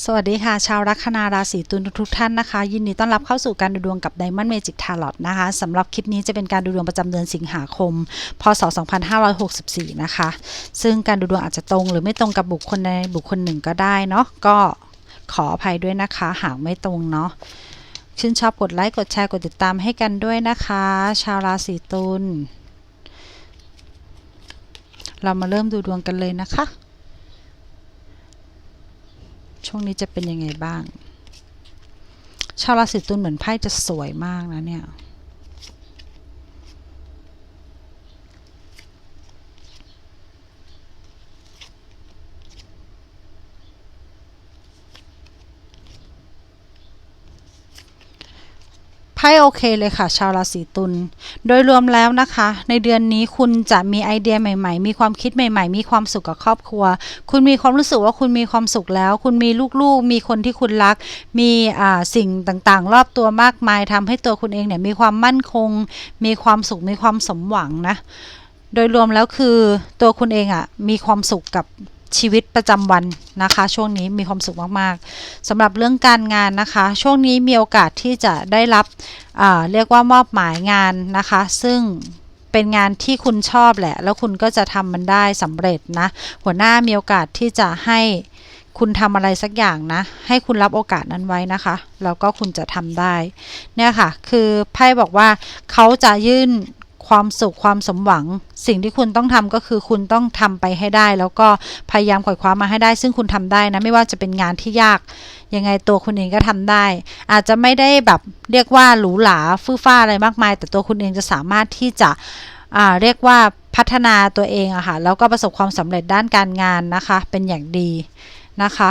สวัสดีค่ะ ชาวลัคนาราศีตุลทุกท่านนะคะ ยินดีต้อนรับเข้าสู่การดูดวงกับ Diamond Magic Tarot นะคะสำหรับคลิปนี้จะเป็นการดูดวงประจำเดือนสิงหาคม พศ 2564 นะคะ ซึ่งการดูดวงอาจจะตรงหรือไม่ตรงกับบุคคลใดบุคคลหนึ่งก็ได้เนาะก็ขออภัยด้วยนะคะ หากไม่ตรงเนาะชื่นชอบกดไลค์กดแชร์กดติดตามให้กันด้วยนะคะ ชาวราศีตุลเรามาเริ่มดูดวงกันเลยนะคะ ช่วงนี้จะเป็นยังไงบ้าง ชาวราศีตุลเหมือนไพ่จะสวยมากนะเนี่ย พ่โอเคเลยค่ะ ชาวราศีตุล โดยรวมแล้วนะคะ ในเดือนนี้คุณจะมีไอเดียใหม่ ๆ มีความคิดใหม่ ๆ มีความสุขกับครอบครัว คุณมีความรู้สึกว่าคุณมีความสุขแล้ว คุณมีลูกๆ มีคนที่คุณรัก มีอ่าสิ่งต่างๆ รอบตัวมากมายทำให้ตัวคุณเองเนี่ยมีความมั่นคง มีความสุข มีความสมหวังนะ โดยรวมแล้วคือตัวคุณเองอะ่ะมีความสุขกับ ชีวิตประจำวันนะคะ ช่วงนี้มีความสุขมากๆสำหรับเรื่องการงานนะคะ ช่วงนี้มีโอกาสที่จะได้รับเรียกว่ามอบหมายงานนะคะ ซึ่งเป็นงานที่คุณชอบแหละ แล้วคุณก็จะทำมันได้สำเร็จนะ หัวหน้ามีโอกาสที่จะให้คุณทำอะไรสักอย่างนะ ให้คุณรับโอกาสนั้นไว้นะคะ แล้วก็คุณจะทำได้ เนี่ยค่ะ คือไพ่บอกว่าเขาจะยื่น ความสุขความสมหวัง สิ่งที่คุณต้องทำก็คือคุณต้องทำไปให้ได้ แล้วก็พยายามขวอยคว้ามาให้ได้ ซึ่งคุณทำได้นะไม่ว่าจะเป็นงานที่ยาก ยังไงตัวคุณเองก็ทำได้ อาจจะไม่ได้แบบเรียกว่าหรูหราฟื้ฟ้าอะไรมากมาย แต่ตัวคุณเองจะสามารถที่จะเรียกว่าพัฒนาตัวเองอะค่ะแล้วก็ประสบความสำเร็จด้านการงานนะคะเป็นอย่างดีนะคะ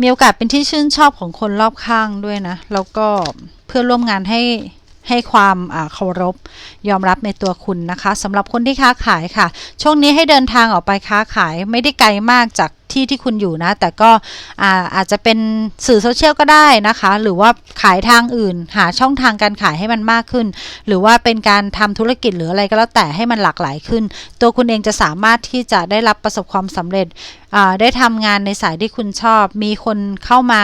มีโอกาสเป็นที่ชื่นชอบของคนรอบข้างด้วยนะ แล้วก็เพื่อนร่วมงานให้ ให้ความเคารพยอมรับในตัวคุณนะคะสำหรับคนที่ค้าขายค่ะ ช่วงนี้ให้เดินทางออกไปค้าขายไม่ได้ไกลมากจาก ที่ที่คุณอยู่นะ แต่ก็อาอาจจะเป็นสื่อโซเชียลก็ได้นะคะ หรือว่าขายทางอื่น หาช่องทางการขายให้มันมากขึ้น หรือว่าเป็นการทำธุรกิจหรืออะไรก็แล้วแต่ให้มันหลากหลายขึ้น ตัวคุณเองจะสามารถที่จะได้รับประสบความสำเร็จได้ทำงานในสายที่คุณชอบ มีคนเข้ามา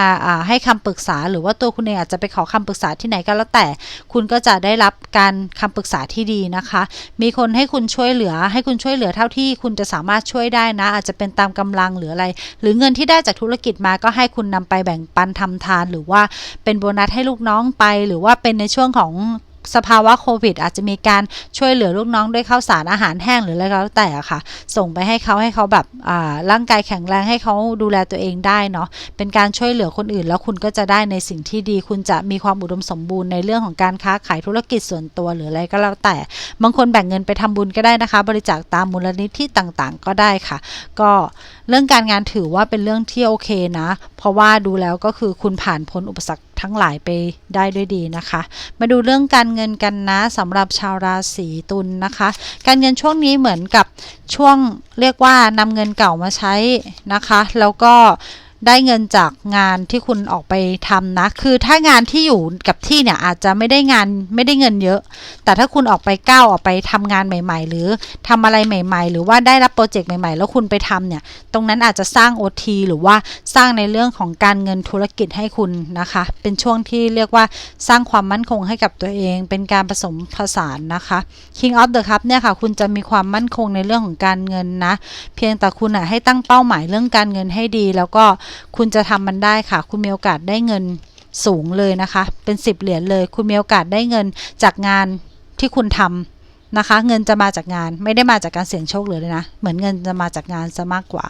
ให้คำปรึกษา หรือว่าตัวคุณเองอาจจะไปขอคำปรึกษาที่ไหนก็แล้วแต่ คุณก็จะได้รับการคำปรึกษาที่ดีนะคะ มีคนให้คุณช่วยเหลือ ให้คุณช่วยเหลือเท่าที่คุณจะสามารถช่วยได้นะ อาจจะเป็นตามกำลังหรืออะไร หรือเงินที่ได้จากธุรกิจมาก็ให้คุณนำไปแบ่งปันทำทาน หรือว่าเป็นโบนัสให้ลูกน้องไป หรือว่าเป็นในช่วงของ สภาวะโควิด อาจจะมีการช่วยเหลือลูกน้องด้วยข้าวสารอาหารแห้งหรืออะไรก็แล้วแต่ค่ะ ส่งไปให้เขาให้เขาแบบร่างกายแข็งแรงให้เขาดูแลตัวเองได้เนาะเป็นการช่วยเหลือคนอื่น แล้วคุณก็จะได้ในสิ่งที่ดี คุณจะมีความอุดมสมบูรณ์ในเรื่องของการค้าขายธุรกิจส่วนตัวหรืออะไรก็แล้วแต่ บางคนแบ่งเงินไปทำบุญก็ได้นะคะ บริจาคตามมูลนิธิต่างๆ ก็ได้ค่ะ ก็เรื่องการงานถือว่าเป็นเรื่องที่โอเคนะ เพราะว่าดูแล้วก็คือคุณผ่านพ้นอุปสรรค ทั้งหลายไปได้ด้วยดีนะคะ มาดูเรื่องการเงินกันนะสำหรับชาวราศีตุลนนะคะ การเงินช่วงนี้เหมือนกับช่วงเรียกว่านำเงินเก่ามาใช้นะคะ แล้วก็ ได้เงินจากงานที่คุณออกไปทำนะ คือถ้างานที่อยู่กับที่เนี่ยอาจจะไม่ได้งานไม่ได้เงินเยอะ แต่ถ้าคุณออกไปก้าวออกไปทำงานใหม่ ๆ หรือทำอะไรใหม่ ๆ หรือว่าได้รับโปรเจกต์ใหม่ ๆ แล้วคุณไปทำเนี่ย ตรงนั้นอาจจะสร้าง OT หรือว่าสร้างในเรื่องของการเงินธุรกิจให้คุณนะคะ เป็นช่วงที่เรียกว่าสร้างความมั่นคงให้กับตัวเอง เป็นการผสมผสานนะคะ King of the Cup เนี่ยค่ะ คุณจะมีความมั่นคงในเรื่องของการเงินนะ เพียงแต่คุณอะให้ตั้งเป้าหมายเรื่องการเงินให้ดี แล้วก็คุณจะทำมันได้ค่ะ คุณมีโอกาสได้เงินสูงเลยนะคะ เป็น 10 เหรียญเลย คุณมีโอกาสได้เงินจากงานที่คุณทำนะคะ เงินจะมาจากงานไม่ได้มาจากการเสี่ยงโชคเลยนะ เหมือนเงินจะมาจากงานซะมากกว่า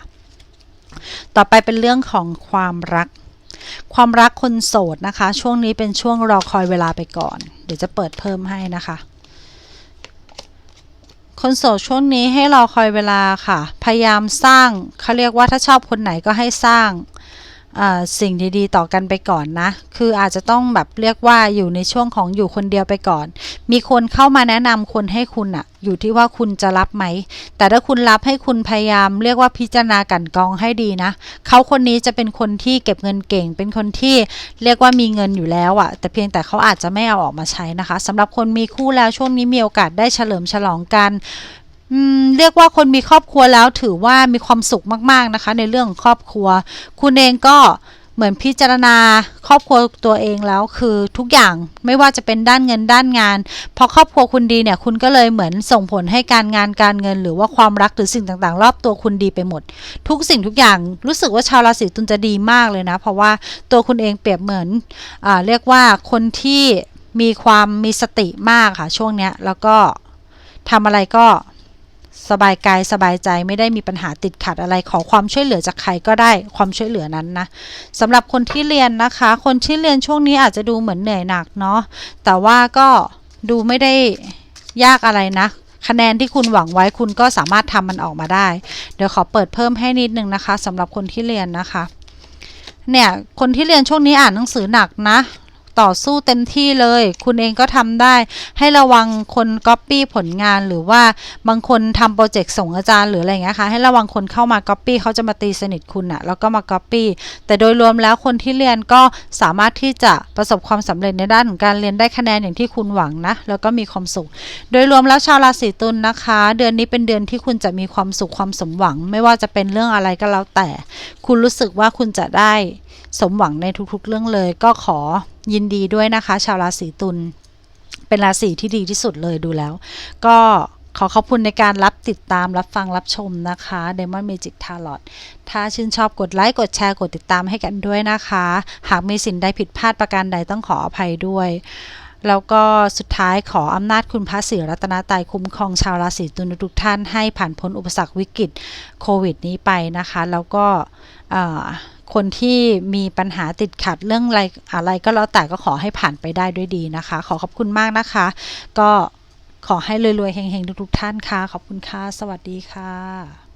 ต่อไปเป็นเรื่องของความรัก ความรักคนโสดนะคะ ช่วงนี้เป็นช่วงรอคอยเวลาไปก่อน เดี๋ยวจะเปิดเพิ่มให้นะคะ คนโสดช่วงนี้ให้รอคอยเวลาค่ะ พยายามสร้างเขาเรียกว่าถ้าชอบคนไหนก็ให้สร้าง สิ่งดีๆต่อกันไปก่อนนะ คืออาจจะต้องแบบเรียกว่าอยู่ในช่วงของอยู่คนเดียวไปก่อน มีคนเข้ามาแนะนำคนให้คุณอะอยู่ที่ว่าคุณจะรับไหม แต่ถ้าคุณรับให้คุณพยายามเรียกว่าพิจารณากันกองให้ดีนะ เขาคนนี้จะเป็นคนที่เก็บเงินเก่ง เป็นคนที่เรียกว่ามีเงินอยู่แล้วอะแต่เพียงแต่เขาอาจจะไม่เอาออกมาใช้นะคะสำหรับคนมีคู่แล้วช่วงนี้มีโอกาสได้เฉลิมฉลองกัน เรียกว่าคนมีครอบครัวแล้วถือว่ามีความสุขมาก ๆ นะคะ ในเรื่องของครอบครัว คุณเองก็เหมือนพิจารณาครอบครัวตัวเองแล้วคือทุกอย่างไม่ว่าจะเป็นด้านเงินด้านงานพอครอบครัวคุณดีเนี่ยคุณก็เลยเหมือนส่งผลให้การงานการเงิน หรือว่าความรักหรือสิ่งต่างๆ รอบตัวคุณดีไปหมด ทุกสิ่งทุกอย่างรู้สึกว่าชาวราศีตุลจะดีมากเลยนะ เพราะว่าตัวคุณเองเปรียบเหมือนอเรียกว่าคนที่มีความมีสติมากค่ะช่วงเนี้ยแล้วก็ทำอะไรก็ สบายกายสบายใจไม่ได้มีปัญหาติดขัดอะไรขอความช่วยเหลือจากใครก็ได้ความช่วยเหลือนั้นนะสำหรับคนที่เรียนนะคะ คนที่เรียนช่วงนี้อาจจะดูเหมือนเหนื่อยหนักเนาะแต่ว่าก็ดูไม่ได้ยากอะไรนะคะแนนที่คุณหวังไว้คุณก็สามารถทำมันออกมาได้ เดี๋ยวขอเปิดเพิ่มให้นิดนึงนะคะสำหรับคนที่เรียนนะคะเนี่ยคนที่เรียนช่วงนี้อ่านหนังสือหนักนะ ต่อสู้เต็มที่เลย คุณเองก็ทำได้ ให้ระวังคนก๊อปปี้ผลงานหรือว่าบางคนทำโปรเจกต์ส่งอาจารย์หรืออะไรอย่างเงี้ยค่ะให้ระวังคนเข้ามาก๊อปปี้เขาจะมาตีสนิทคุณอะแล้วก็มาก๊อปปี้แต่โดยรวมแล้วคนที่เรียนก็สามารถที่จะประสบความสำเร็จในด้านของการเรียนได้คะแนนอย่างที่คุณหวังนะแล้วก็มีความสุข โดยรวมแล้วชาวราศีตุลนะคะ เดือนนี้เป็นเดือนที่คุณจะมีความสุขความสมหวัง ไม่ว่าจะเป็นเรื่องอะไรก็แล้วแต่ คุณรู้สึกว่าคุณจะได้สมหวังในทุกๆเรื่องเลยก็ขอ ยินดีด้วยนะคะ ชาวราศีตุลเป็นราศีที่ดีที่สุดเลยดูแล้ว ก็ขอขอบคุณในการรับติดตามรับฟังรับชมนะคะ Demon Magic Tarot ถ้าชื่นชอบกดไลค์ กดแชร์ กดติดตามให้กันด้วยนะคะ หากมีสิ่งใดผิดพลาดประการใดต้องขออภัยด้วย แล้วก็สุดท้ายขออำนาจคุณพระศรีรัตนตรัยคุ้มครองชาวราศีตุลทุกท่านให้ผ่านพ้นอุปสรรควิกฤตโควิดนี้ไปนะคะ แล้วก็ คนที่มีปัญหาติดขัดเรื่องอะไรอะไรก็แล้วแต่ก็ขอให้ผ่านไปได้ด้วยดีนะคะ ขอขอบคุณมากนะคะ ก็ขอให้รวยๆเฮงๆทุกๆท่านค่ะ ขอบคุณค่ะ สวัสดีค่ะ